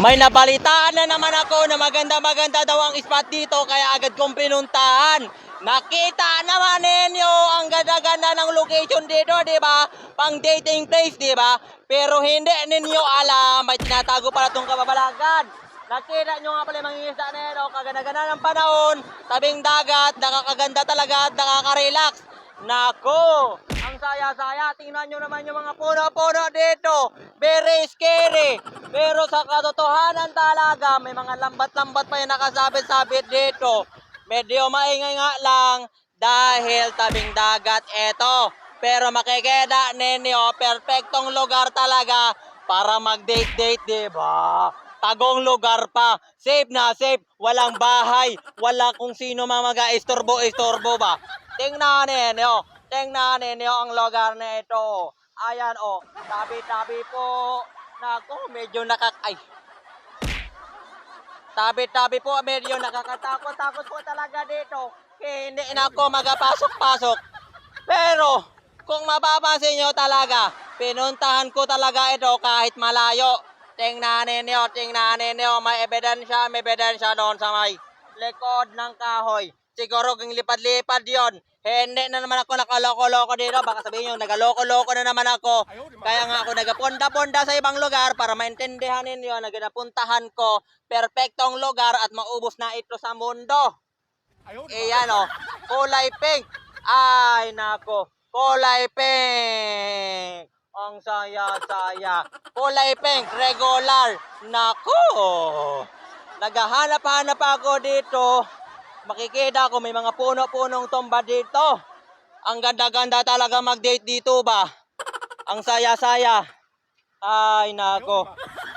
May nabalitaan na naman ako na maganda-maganda daw ang spot dito kaya agad kong pinuntahan. Nakita naman ninyo ang ganda-ganda ng location dito, di ba? Pang dating place, di ba? Pero hindi ninyo alam, may tinatago pala itong kababalagan. Nakita nyo nga pala mga isda nito, kaganda-ganda ng panahon, tabing dagat, nakakaganda talaga at nakaka-relax. Nako, saya-saya. Tingnan nyo naman yung mga puno-puno dito. Very scary. Pero sa katotohanan talaga, may mga lambat-lambat pa yung nakasabit-sabit dito. Medyo maingay nga lang dahil tabing dagat eto. Pero makikita ninyo, perfectong lugar talaga para mag-date-date, di ba? Tagong lugar pa. Safe na safe. Walang bahay. Wala kung sino mga mag-istorbo-istorbo ba. Tingnan ninyo. Tingnan ninyo ang lugar na ito. Ayan o. Tabi-tabi po. Naku, medyo nakak... Ay. Tabi-tabi po. Medyo nakakatakot-takot po talaga dito. Hindi na ako magapasok-pasok. Pero, kung mapapansin nyo talaga, pinuntahan ko talaga ito kahit malayo. Tingnan ninyo, tingnan ninyo, may ebidensya, may ebidensya doon sa may likod ng kahoy. Siguro kung lipad-lipad yon. Hindi na naman ako nakaloko-loko dito. Baka sabihin nyo, nagaloko-loko na naman ako. Kaya nga ako nagaponda-ponda sa ibang lugar para maintindihan ninyo na ginapuntahan ko perpektong lugar at maubos na ito sa mundo. Iyan o, kulay pink. Ay, nako, kulay pink. Ang saya-saya. Kulay pink, regular. Nako. Naghahanap-hanap ako dito. Makikita ko may mga puno-punong tomba dito. Ang ganda-ganda talaga mag-date dito ba? Ang saya-saya. Ay, nako.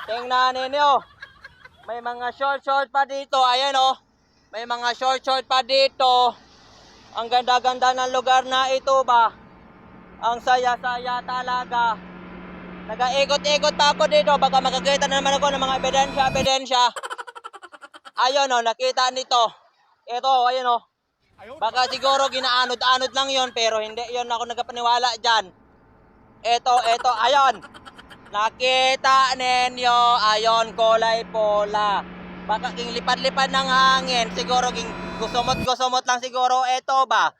Tingnan ninyo. May mga short-short pa dito. Ayan oh. May mga short-short pa dito. Ang ganda-ganda ng lugar na ito ba? Ang saya-saya talaga. Nagaikot-ikot pa ako dito. Baka makakita na naman ako ng mga ebidensya, ebidensya. Ayun oh, nakita nito. Ito, ayun oh. Baka siguro ginaanod-anod lang yon pero hindi yon ako nagpaniwala dyan. Ito, ito, ayun. Nakita ninyo, ayon kulay pola. Baka king lipad-lipad ng hangin. Siguro king gusumot-gusumot lang siguro ito ba.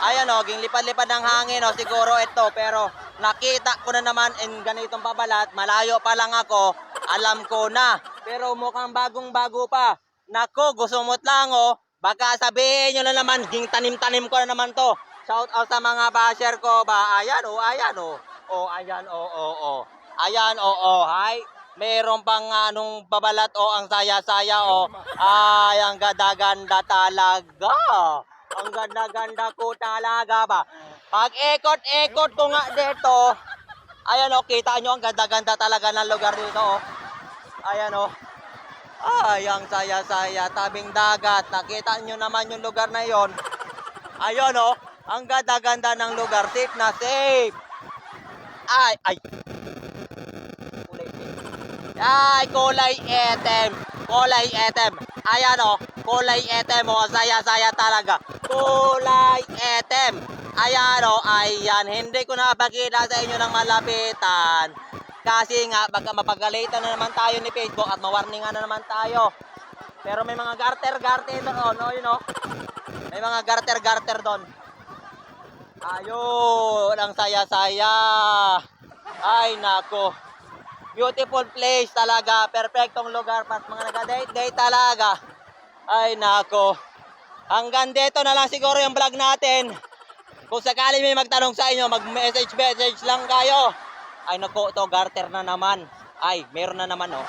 Ayan o, ging lipad-lipad ng hangin o, siguro ito. Pero nakita ko na naman in ganitong pabalat, malayo pa lang ako, alam ko na. Pero mukhang bagong-bago pa. Nako, gusumot lang o. Baka sabihin nyo na naman, ging tanim-tanim ko na naman to. Shout out sa mga basher ko ba. Ayan o, ayan o. O, ayan o, o, o. Ayan o, o. Hay. Meron pang anong babalat o ang saya-saya o. Ay, ang ganda-ganda talaga. Ang ganda-ganda ko talaga ba. Pag ikot-ikot ko nga dito, ayan o, kita nyo ang ganda-ganda talaga ng lugar dito o. Ayan o. Ay, ang saya-saya, tabing dagat. Nakita nyo naman yung lugar na yon. Ayun o, ang ganda-ganda ng lugar. Safe na safe. Ay, ay. Kulay. Ay, kulay etem. Kulay etem. Ayan o, kulay etem o. Saya-saya talaga. Kulay etem. Ayan o, ayan. Hindi ko na pakita sa inyo ng malapitan. Kasi nga, baka mapagalitan na naman tayo ni Facebook at mawarningan na naman tayo. Pero may mga garter-garter doon, no, yun o. May mga garter-garter doon. Ayun, ang saya-saya. Ay, nako. Beautiful place talaga. Perfectong lugar. Pas mga nag-date-date talaga. Ay, nako. Hanggang dito na lang siguro yung vlog natin. Kung sakali may magtanong sa inyo, mag-message-message lang kayo. Ay, nako, to garter na naman. Ay, meron na naman, oh.